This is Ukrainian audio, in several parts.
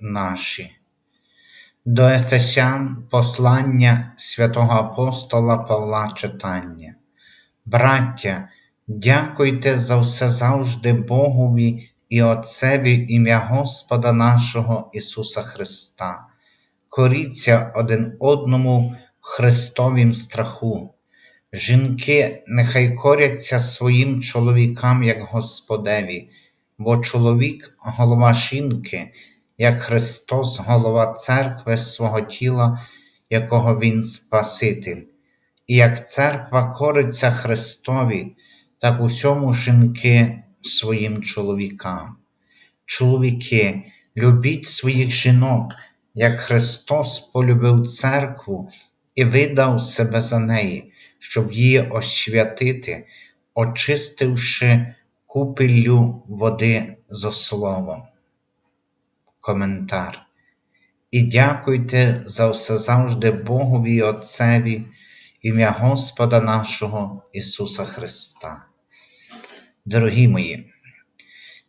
наші. До Ефесян послання святого апостола Павла читання. Браття, дякуйте за все завжди Богові і Отцеві ім'я Господа нашого Ісуса Христа. Коріться один одному в Христовім страху. Жінки нехай коряться своїм чоловікам, як Господеві, бо чоловік голова жінки, як Христос голова церкви свого тіла, якого Він Спаситель. І як церква кориться Христові, так усьому жінки своїм чоловікам. Чоловіки, любіть своїх жінок, як Христос полюбив церкву і видав себе за неї, щоб її освятити, очистивши купіллю води зо словом. Коментар. І дякуйте за все завжди Богові і Отцеві, ім'я Господа нашого Ісуса Христа. Дорогі мої,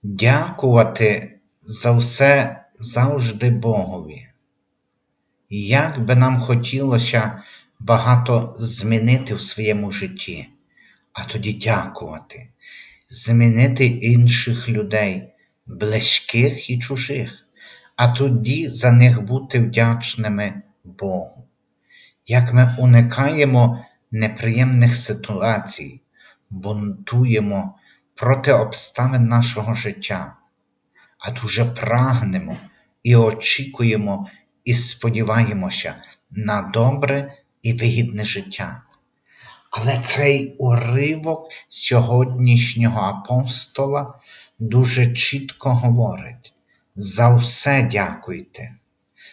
дякувати за все завжди Богові. Як би нам хотілося багато змінити в своєму житті, а тоді дякувати, змінити інших людей, близьких і чужих, а тоді за них бути вдячними Богу. Як ми уникаємо неприємних ситуацій, бунтуємо проти обставин нашого життя, а дуже прагнемо і очікуємо і сподіваємося на добре і вигідне життя. Але цей уривок сьогоднішнього апостола дуже чітко говорить: за все дякуйте.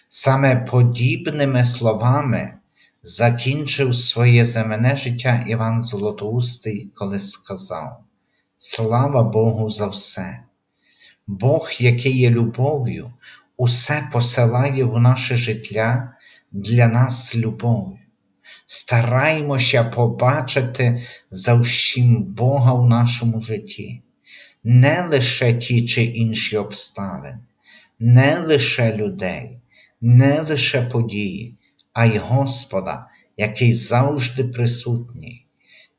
Саме подібними словами закінчив своє земне життя Іван Золотоустий, коли сказав: Слава Богу за все! Бог, який є любов'ю, усе посилає в наше життя для нас любов'ю. Стараймося побачити за всім Бога в нашому житті, не лише ті чи інші обставини, не лише людей, не лише події, а й Господа, який завжди присутній.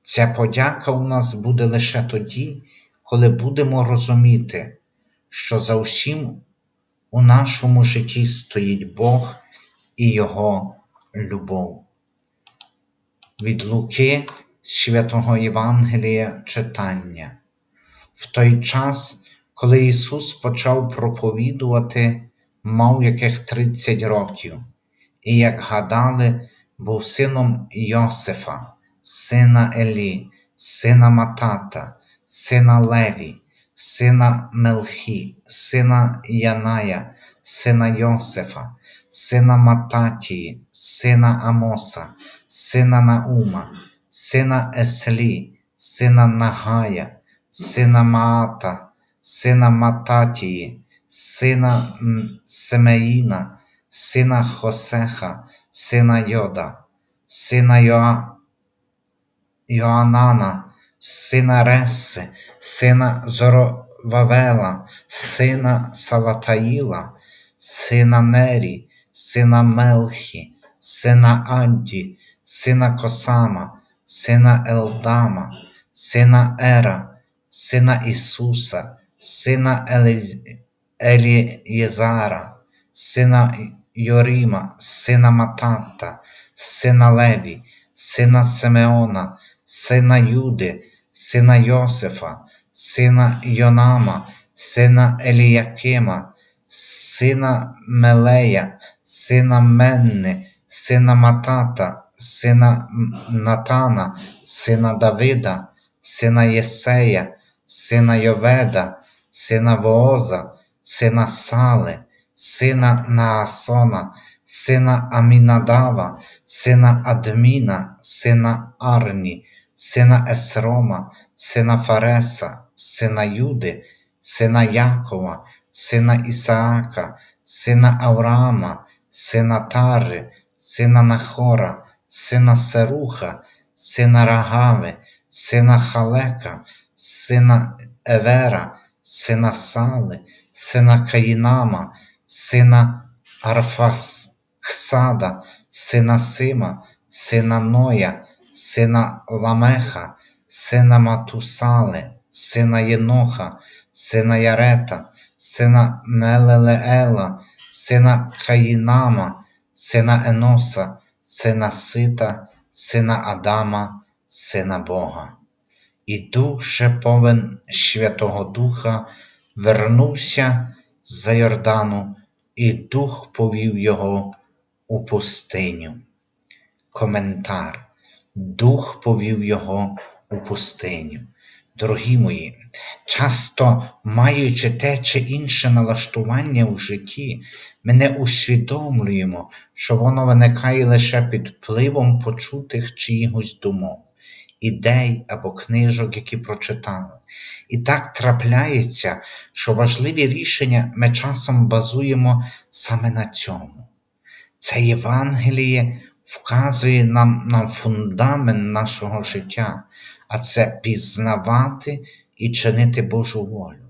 Ця подяка у нас буде лише тоді, коли будемо розуміти, що за всім у нашому житті стоїть Бог і Його любов. Від Луки Святого Євангелія читання. В той час, коли Ісус почав проповідувати, мав яких 30 років, і, як гадали, був сином Йосифа, сина Елі, сина Матата, сина Леві, сина Мелхі, сина Яная, сина Йосифа, сина Мататії, сина Амоса, сина Наума, сина Еслі, сина Нагая, сина Маата, сина Мататії, сина Семеїна, сина Хосеха, сина Йода, сина Йоа... Йоанана, сина Реси, сина Зоровавела, сина Салатаїла, сина Нері, сина Мелхі, сина Адді, сина Косама, сина Елдама, сина Ера, сина Ісуса, сина. Елієзара, сина Йоріма, сина Матата, сина Леві, сина Симеона, сина Юди, сина Йосифа, сина Йонама, сина Еліякима, сина Мелея, сина Менни, сина Матата, сина Натана, сина Давида, сина Єсея, сина Йоведа, сина Вооза, сина Сале, сина Наасона, сина Амінадава, сина Адміна, сина Арні, сина Есрома, сина Фареса, сина Юди, сина Якова, сина Ісаака, сина Авраама, сина Тари, сина Нахора, сина Серуха, сина Рагави, сина Халека, сина Евера, сина Сали, сина Каїнама, сина Арфаксада, сина Сима, сина Ноя, сина Ламеха, сина Матусали, сина Єноха, сина Ярета, сина Мелелеела, сина Каїнама, сина Еноса, сина Сита, сина Адама, сина Бога. І дух ще повен Святого Духа вернувся за Йордану, і дух повів його у пустиню. Коментар. Дух повів його у пустиню. Дорогі мої, часто маючи те чи інше налаштування у житті, ми не усвідомлюємо, що воно виникає лише під впливом почутих чиїхось думок, ідей або книжок, які прочитали. І так трапляється, що важливі рішення ми часом базуємо саме на цьому. Це Євангеліє вказує нам на фундамент нашого життя, а це пізнавати і чинити Божу волю.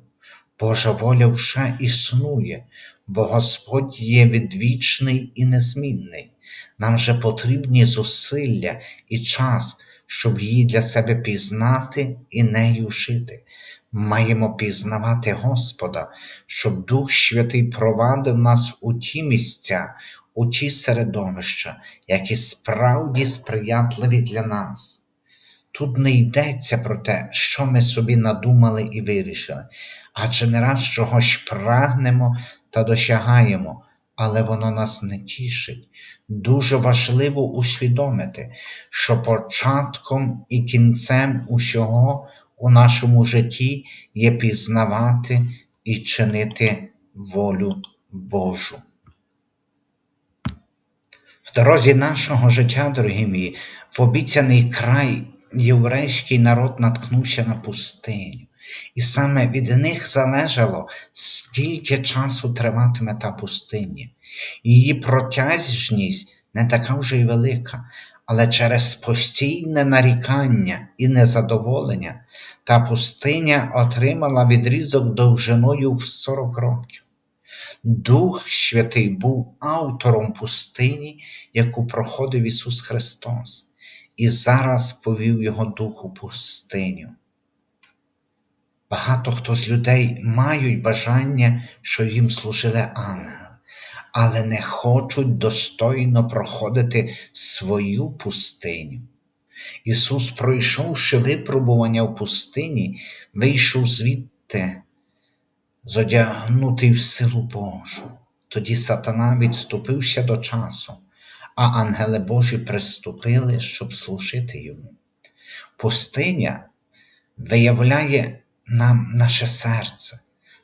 Божа воля вже існує, бо Господь є відвічний і незмінний. Нам же потрібні зусилля і час, щоб її для себе пізнати і нею жити. Маємо пізнавати Господа, щоб Дух Святий провадив нас у ті місця, у ті середовища, які справді сприятливі для нас. Тут не йдеться про те, що ми собі надумали і вирішили, адже не раз чогось прагнемо та досягаємо, але воно нас не тішить. Дуже важливо усвідомити, що початком і кінцем усього у нашому житті є пізнавати і чинити волю Божу. В дорозі нашого життя, дорогі мої, в обіцяний край єврейський народ наткнувся на пустиню. І саме від них залежало, скільки часу триватиме та пустиня. Її протяжність не така вже й велика, але через постійне нарікання і незадоволення та пустиня отримала відрізок довжиною в 40 років. Дух Святий був автором пустині, яку проходив Ісус Христос, і зараз повів Його Дух у пустиню. Багато хто з людей мають бажання, що їм служили ангели, але не хочуть достойно проходити свою пустиню. Ісус, пройшовши випробування в пустині, вийшов звідти, зодягнутий в силу Божу. Тоді сатана відступився до часу, а ангели Божі приступили, щоб служити йому. Пустиня виявляє нам наше серце.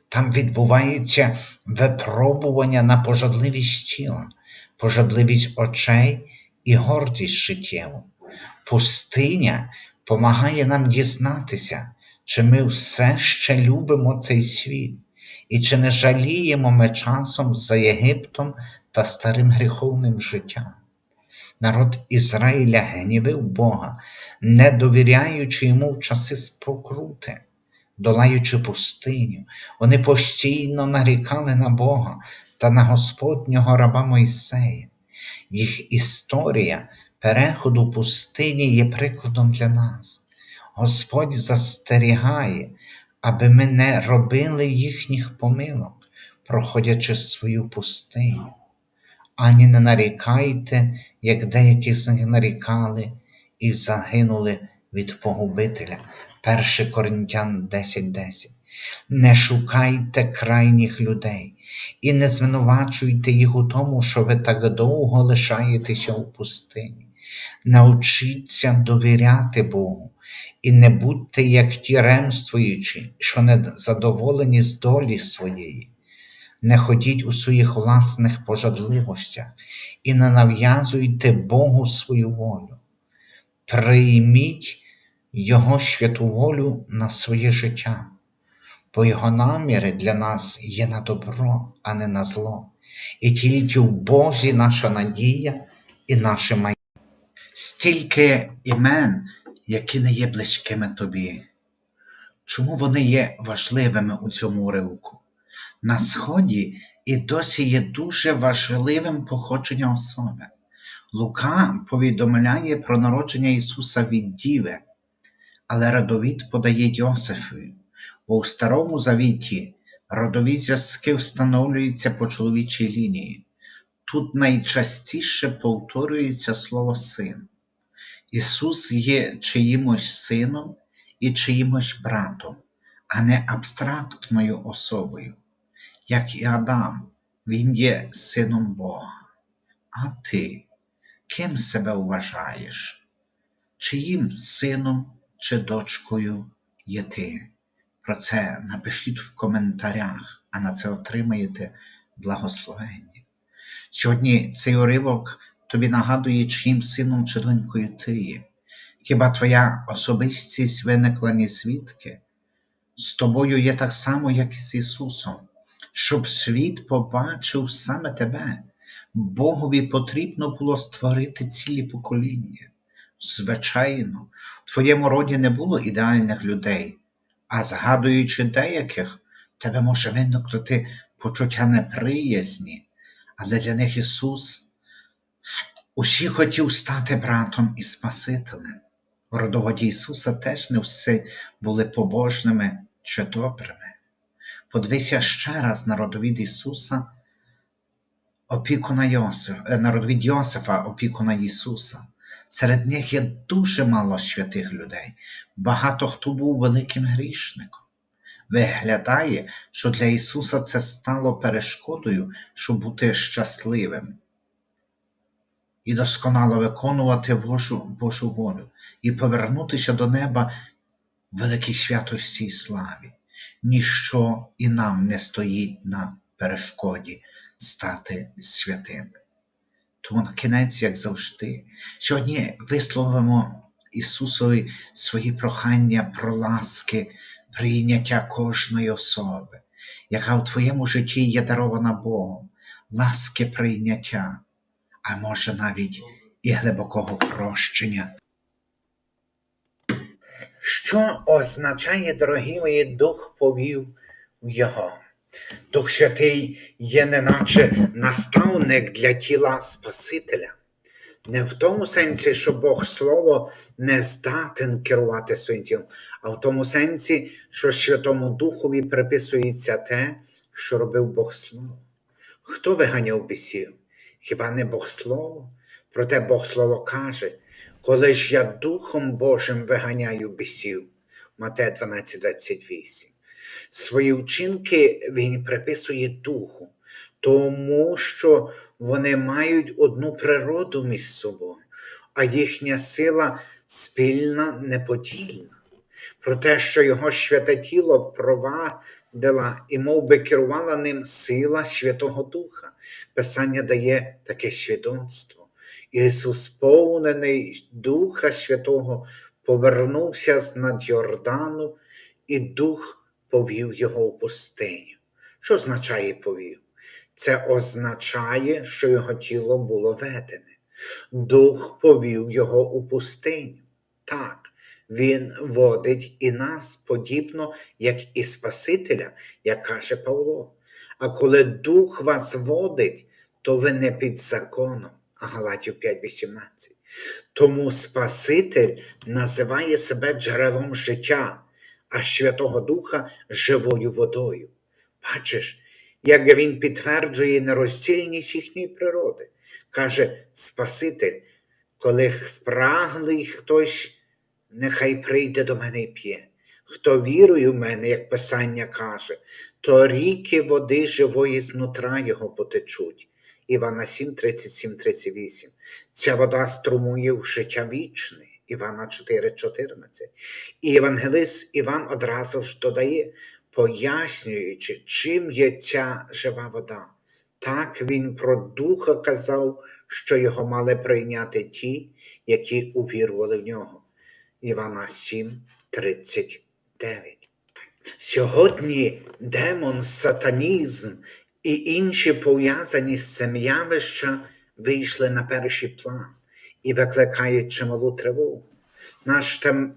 Там відбувається випробування на пожадливість тіла, пожадливість очей і гордість життєву. Пустиня помагає нам дізнатися, чи ми все ще любимо цей світ, і чи не жаліємо ми часом за Єгиптом та старим гріховним життям. Народ Ізраїля гнівив Бога, не довіряючи йому в часи спокрути долаючи пустиню, вони постійно нарікали на Бога та на Господнього раба Мойсея. Їх історія переходу пустині є прикладом для нас. Господь застерігає, аби ми не робили їхніх помилок, проходячи свою пустиню. Ані не нарікайте, як деякі нарікали і загинули від погубителя. 1 Коринтян 10:10. 10. Не шукайте крайніх людей і не звинувачуйте їх у тому, що ви так довго лишаєтеся у пустині. Научіться довіряти Богу і не будьте, як ті ремствуючі, що не задоволені з долі своєї. Не ходіть у своїх власних пожадливостях і не нав'язуйте Богу свою волю. Прийміть Його святу волю на своє життя, бо Його наміри для нас є на добро, а не на зло. І тільки в Божі наша надія і наше майбутнє. Стільки імен, які не є близькими тобі. Чому вони є важливими у цьому уривку? На Сході і досі є дуже важливим походження особи. Лука повідомляє про народження Ісуса від Діви, але родовід подає Йосифові, бо у Старому Завіті родові зв'язки встановлюються по чоловічій лінії. Тут найчастіше повторюється слово син. Ісус є чиїмось сином і чиїмось братом, а не абстрактною особою. Як і Адам, Він є сином Бога. А ти ким себе вважаєш? Чиїм сином чи дочкою є ти? Про це напишіть в коментарях, а на це отримаєте благословення. Сьогодні цей уривок тобі нагадує, чиїм сином чи донькою ти є. Хіба твоя особистість виникла ні звідки? З тобою є так само, як і з Ісусом, щоб світ побачив саме тебе. Богові потрібно було створити цілі покоління. Звичайно, в твоєму роді не було ідеальних людей, а згадуючи деяких, тебе може виникнути почуття неприязні, але для них Ісус усі хотів стати братом і Спасителем. Родоводі Ісуса теж не всі були побожними чи добрими. Подивися ще раз на родовід Ісуса, опікуна Йосиф, е, на Йосифа, опікуна Ісуса. Серед них є дуже мало святих людей, багато хто був великим грішником. Виглядає, що для Ісуса це стало перешкодою, щоб бути щасливим і досконало виконувати Божу, Божу волю, і повернутися до неба в великій святості і славі. Ніщо і нам не стоїть на перешкоді стати святими. Тому на кінець, як завжди, сьогодні висловимо Ісусові свої прохання про ласки, прийняття кожної особи, яка в твоєму житті є дарована Богом, ласки прийняття, а може навіть і глибокого прощення. Що означає, дорогі мої, Дух повів Його? Дух Святий є неначе наставник для тіла Спасителя. Не в тому сенсі, що Бог Слово не здатен керувати своїм тілом, а в тому сенсі, що Святому Духові приписується те, що робив Бог Слово. Хто виганяв бісів? Хіба не Бог Слово? Проте Бог Слово каже, коли ж я Духом Божим виганяю бісів. Матея 12:28. Свої вчинки він приписує Духу, тому що вони мають одну природу між собою, а їхня сила спільна, неподільна. Про те, що його святе тіло провадила і мов би, керувала ним сила Святого Духа. Писання дає таке свідоцтво. Ісус, сповнений Духа Святого, повернувся з над Йордану, і Дух повів його в пустиню. Що означає повів? Це означає, що його тіло було ведене. Дух повів його у пустиню. Так, Він водить і нас подібно, як і Спасителя, як каже Павло. А коли Дух вас водить, то ви не під законом. А Галатів 5.18. Тому Спаситель називає себе джерелом життя, а Святого Духа живою водою. Бачиш, як він підтверджує нероздільність їхньої природи. Каже Спаситель, коли спраглий хтось, нехай прийде до мене і п'є. Хто вірує в мене, як Писання каже, то ріки води живої знутра його потечуть. Івана 7, 37, 38. Ця вода струмує в життя вічне. Івана 4, 14. І Євангелист Іван одразу ж додає, пояснюючи, чим є ця жива вода. Так він про духа казав, що його мали прийняти ті, які увірували в нього. Івана 7, 39. Сьогодні демон, сатанізм і інші пов'язані з цим явища вийшли на перший план і викликають чималу тривогу. Наш тем...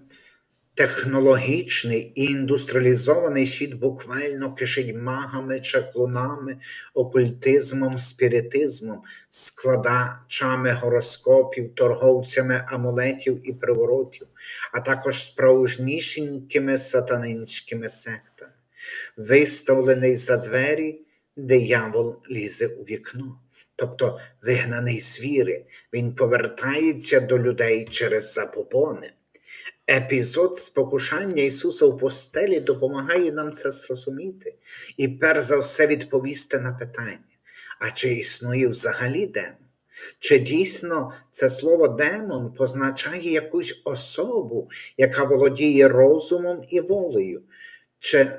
технологічний і індустріалізований світ буквально кишить магами, чаклунами, окультизмом, спіритизмом, складачами гороскопів, торговцями амулетів і приворотів, а також справжнішенькими сатанинськими сектами. Виставлений за двері, диявол лізе у вікно. Тобто вигнаний з віри, він повертається до людей через забобони. Епізод спокушання Ісуса в постелі допомагає нам це зрозуміти і перш за все відповісти на питання: а чи існує взагалі демон? Чи дійсно це слово демон позначає якусь особу, яка володіє розумом і волею? Чи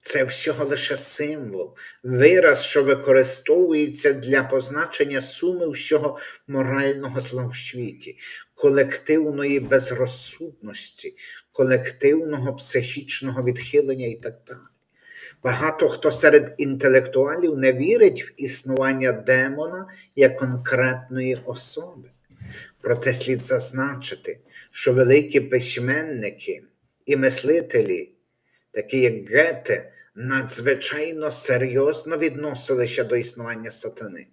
це всього лише символ, вираз, що використовується для позначення суми всього морального зла в світі, колективної безрозсудності, колективного психічного відхилення і так далі. Багато хто серед інтелектуалів не вірить в існування демона як конкретної особи. Проте слід зазначити, що великі письменники і мислителі, такі як Гете, надзвичайно серйозно відносилися до існування сатани.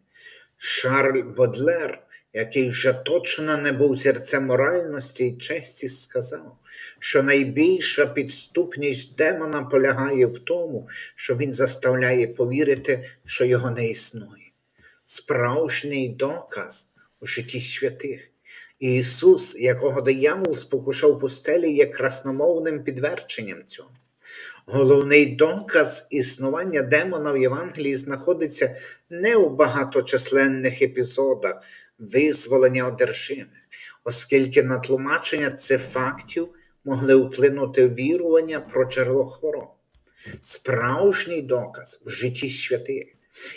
Шарль Бодлер, який вже точно не був зірцем моральності і честі, сказав, що найбільша підступність демона полягає в тому, що він заставляє повірити, що його не існує. Справжній доказ у житті святих. Ісус, якого диявол спокушав пустелі, є красномовним підтвердженням цього. Головний доказ існування демона в Євангелії знаходиться не у багаточисленних епізодах визволення одержимих, оскільки на тлумачення цих фактів могли вплинути вірування про джерело хвороб. Справжній доказ в житті святих.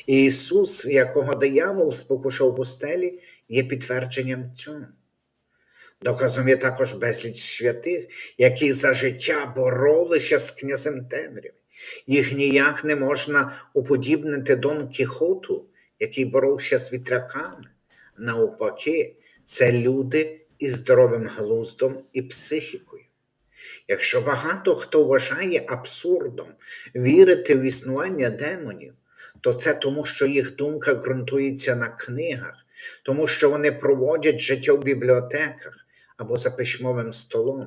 Ісус, якого диявол спокушав пустелі, є підтвердженням цього. Доказом є також безліч святих, які за життя боролися з князем темряви. Їх ніяк не можна уподібнити Дон Кіхоту, який боровся з вітряками. Навпаки, це люди із здоровим глуздом і психікою. Якщо багато хто вважає абсурдом вірити в існування демонів, то це тому, що їх думка ґрунтується на книгах, тому що вони проводять життя в бібліотеках або за письмовим столом.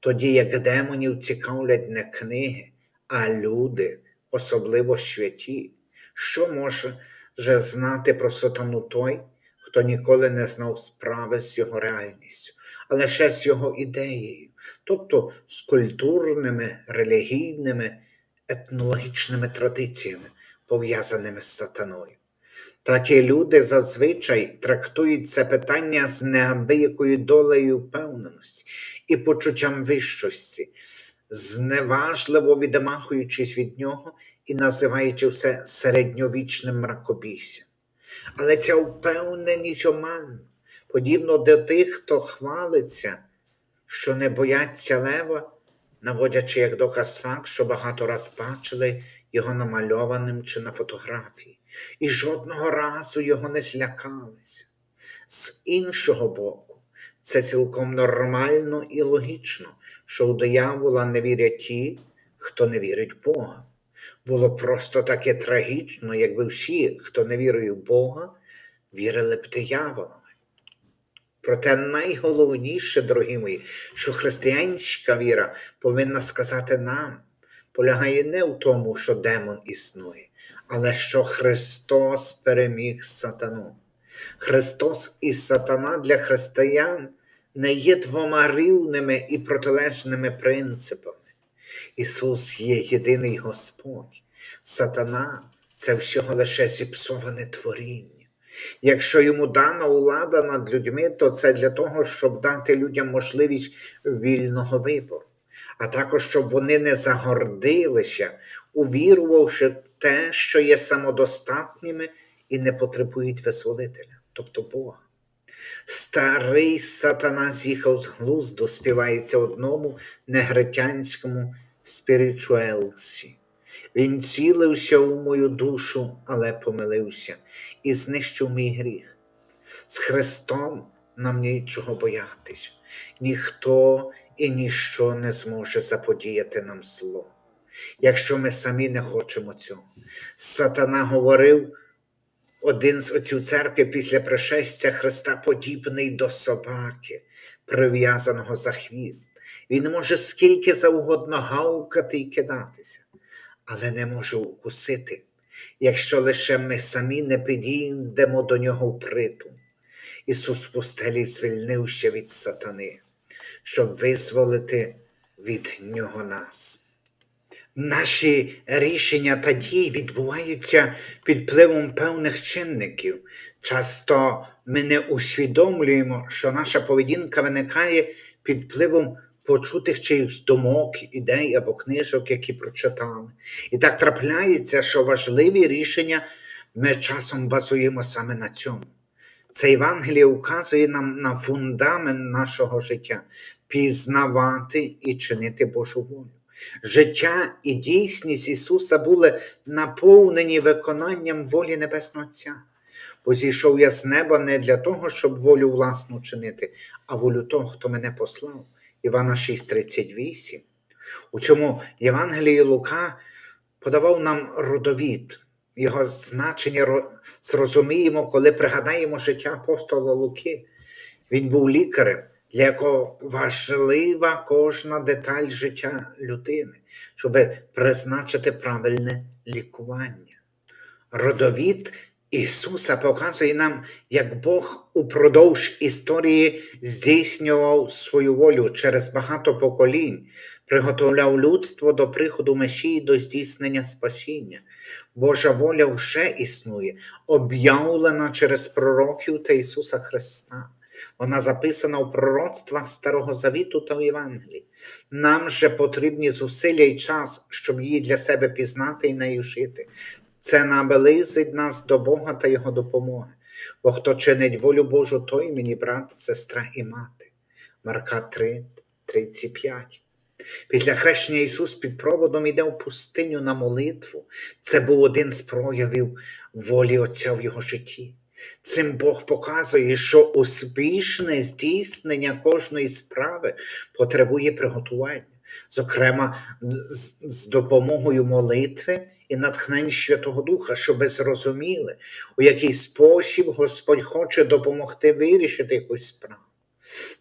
Тоді як демонів цікавлять не книги, а люди, особливо святі. Що може же знати про сатану той, хто ніколи не знав справи з його реальністю, а лише з його ідеєю, тобто з культурними, релігійними, етнологічними традиціями, пов'язаними з сатаною. Такі люди зазвичай трактують це питання з неабиякою долею впевненості і почуттям вищості, зневажливо відмахуючись від нього і називаючи все середньовічним мракобіссям. Але ця впевненість оманна, подібно до тих, хто хвалиться, що не бояться лева, наводячи як доказ факт, що багато раз бачили його намальованим чи на фотографії, і жодного разу його не злякалися. З іншого боку, це цілком нормально і логічно, що у диявола не вірять ті, хто не вірить в Бога. Було просто таке трагічно, якби всі, хто не вірує в Бога, вірили б дияволами. Проте найголовніше, дорогі мої, що християнська віра повинна сказати нам, полягає не в тому, що демон існує, але що Христос переміг сатану. Христос і сатана для християн не є двома рівними і протилежними принципами. Ісус є єдиний Господь. Сатана це всього лише зіпсоване творіння. Якщо йому дана влада над людьми, то це для того, щоб дати людям можливість вільного вибору. А також щоб вони не загордилися, увірувавши те, що є самодостатніми і не потребують визволителя, тобто Бога. Старий сатана з'їхав з глузду, співається одному негритянському спіричуелсі. Він цілився у мою душу, але помилився і знищив мій гріх. З Христом нам нічого боятись, ніхто і ніщо не зможе заподіяти нам зло, якщо ми самі не хочемо цього. Сатана говорив, один з отців церкви після пришестя Христа подібний до собаки, прив'язаного за хвіст. Він може скільки завгодно гавкати і кидатися, але не може укусити, якщо лише ми самі не підійдемо до нього впритул. Ісус пустелі звільнився від сатани, щоб визволити від нього нас. Наші рішення та дії відбуваються під впливом певних чинників. Часто ми не усвідомлюємо, що наша поведінка виникає під впливом почутих чиїхось думок, ідей або книжок, які прочитали. І так трапляється, що важливі рішення ми часом базуємо саме на цьому. Це Євангеліє указує нам на фундамент нашого життя пізнавати і чинити Божу волю. Життя і дійсність Ісуса були наповнені виконанням волі Небесного Отця. Бо зійшов я з неба не для того, щоб волю власну чинити, а волю того, хто мене послав. Івана 6,38. У чому Євангеліє Лука подавав нам родовід. Його значення зрозуміємо, коли пригадаємо життя апостола Луки. Він був лікарем, якого важлива кожна деталь життя людини, щоб призначити правильне лікування. Родовід Ісуса показує нам, як Бог упродовж історії здійснював свою волю через багато поколінь, приготовляв людство до приходу Месії, до здійснення спасіння. Божа воля вже існує, об'явлена через пророків та Ісуса Христа. Вона записана у пророцтвах Старого Завіту та в Євангелії. Нам же потрібні зусилля і час, щоб її для себе пізнати і нею жити. Це наблизить нас до Бога та Його допомоги. Бо хто чинить волю Божу, той мені брат, сестра і мати. Марка 3, 35. Після хрещення Ісус під проводом іде в пустиню на молитву. Це був один з проявів волі Отця в його житті. Цим Бог показує, що успішне здійснення кожної справи потребує приготування, зокрема з, допомогою молитви і натхнень Святого Духа, щоб зрозуміли, у який спосіб Господь хоче допомогти вирішити якусь справу.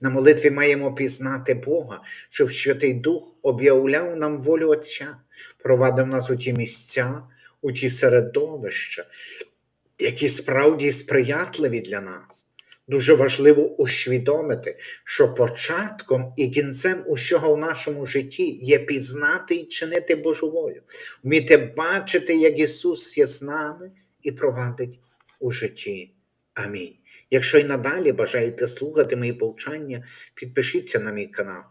На молитві маємо пізнати Бога, щоб Святий Дух об'являв нам волю Отця, провадив нас у ті місця, у ті середовища, які справді сприятливі для нас. Дуже важливо усвідомити, що початком і кінцем усього в нашому житті є пізнати і чинити Божу волю, вміти бачити, як Ісус є з нами і провадить у житті. Амінь. Якщо й надалі бажаєте слухати мої повчання, підпишіться на мій канал.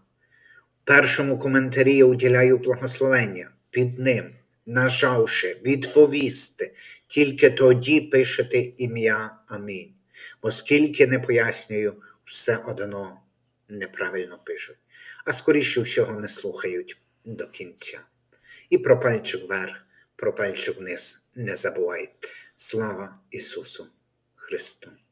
В першому коментарі я уділяю благословення під ним, нажавши відповісти, тільки тоді пишете ім'я Амінь. Бо скільки не пояснюю, все одно неправильно пишуть, а скоріше всього не слухають до кінця. І про пальчик вверх, про пальчик вниз не забувайте. Слава Ісусу Христу!